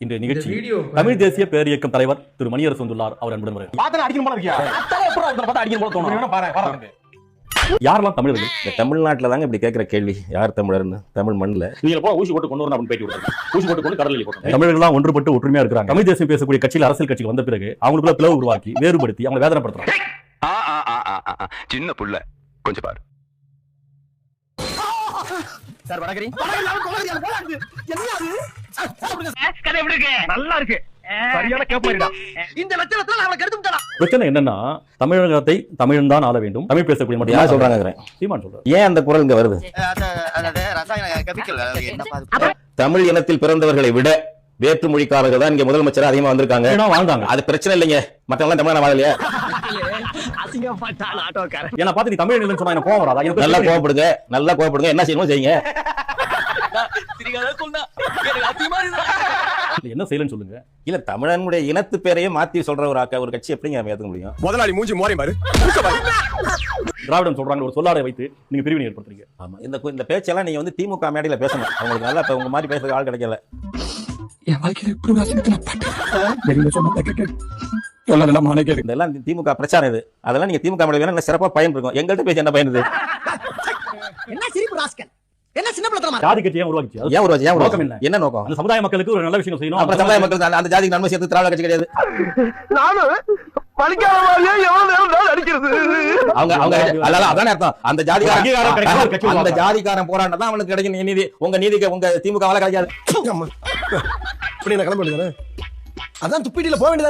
இன்றைய நிகழ்ச்சி தமிழ் தேசிய பேரியக்கம் தலைவர் திரு மணியரசு வந்துள்ளார் அவர் அன்புடன் வருகிறார். யாரெல்லாம் தமிழர்கள் இந்த தமிழ்நாட்டில் தாங்க இப்படி கேட்குற கேள்வி. யார் தமிழர்னு? தமிழ் மண்ணில். நீங்க போ ஊசி போட்டு கொண்டு வரணும் அப்படின்னு பேட்டி விடுறாங்க ஊசி போட்டு கொண்டு கடலில் போட்டோம். தமிழர்கள்லாம் ஒன்றுபட்டு ஒற்றுமையா இருக்கிறாங்க. தமிழ் தேசியம் பேசக்கூடிய கட்சியில் அரசியல் கட்சிகள் வந்த பிறகு அவங்களுக்குள்ள பிளவு உருவாக்கி வேறுபடுத்தி அவங்க வேதனைப்படுத்துறாங்க. ஆ, ஆ, ஆ, ஆ, ஆ, ஆ. சின்ன புள்ள. கொஞ்சம் பாரு. சார் இருக்கு நல்லா இருக்கு பிரச்சனை என்னன்னா தமிழகத்தை தமிழன் தான் ஆள வேண்டும். தமிழ் பேசக்கூடிய மட்டும் சொல்றாங்க சீமான் சொல்றாரு. ஏன் அந்த குரல் இங்க வருது? தமிழ் இனத்தில் பிறந்தவர்களை விட வேற்று மொழிக்காரர்கள் தான் இங்க முதலமைச்சர் அதிகமா வந்திருக்காங்க. வாழ்ந்தாங்க. அது பிரச்சனை இல்லைங்க. மற்றவங்க தமிழ் வாழலையா அசிங்கப்பட்டான் ஆட்டோக்காரன். ஏன்னா பார்த்து நீ தமிழ் இல்லைன்னு சொன்னா எனக்கு கோவம் வராதா? எனக்கு நல்லா கோவப்படுங்க நல்லா கோவப்படுங்க என்ன செய்யணுமோ செய்யுங்க. என்ன செய்யலன்னு சொல்லுங்க. இல்ல தமிழனுடைய இனத்து பேரையே மாத்தி சொல்ற ஒரு ஆக்க ஒரு கட்சி எப்படிங்க ஏத்துக்க முடியும்? முதலாளி மூஞ்சி மோரி பாரு. திராவிடம் சொல்றாங்க ஒரு சொல்லாடை வைத்து நீங்க பிரிவினை ஏற்படுத்துறீங்க. ஆமா இந்த பேச்செல்லாம் நீங்க வந்து திமுக மேடையில பேசணும். அவங்களுக்கு நல்லா இப்ப உங்க மாதிரி பேசுறதுக்கு ஆள் கிடைக்கல. என் வாழ்க்கையில இப்படி இதெல்லாம் திமுக பிரச்சாரம் இது. அதெல்லாம் நீங்க திமுக வேணா சிறப்பா பயன் இருக்கும். எங்கள்கிட்ட பேசி என்ன பயன் இது என்ன சிரிப்பு ராஸ்கல்? என்ன சின்ன பிள்ளை ஜாதி கட்சி ஏன் உருவாக்கிச்சு? அது ஏன் உருவாச்சு ஏன் நோக்கம் உருவாக்கம் என்ன? என்ன நோக்கம்? அந்த சமுதாய மக்களுக்கு ஒரு நல்ல விஷயம் செய்யணும். அப்புறம் சமுதாய மக்களுக்கு அந்த- ஜாதிக்கு நன்மை சேர்த்து திராவிட கட்சி கிடையாது. நானும் அவங்க அவங்க அதானே அர்த்தம். அந்த கட்சி அந்த. ஜாதிகாரன் போராட்டம் தான் அவனுக்கு கிடைக்கும் நீதி. உங்க நீதிக்கு உங்க திமுக வாழ கிடைக்காது நான் அதான் துப்பிட்டில போக வேண்டியது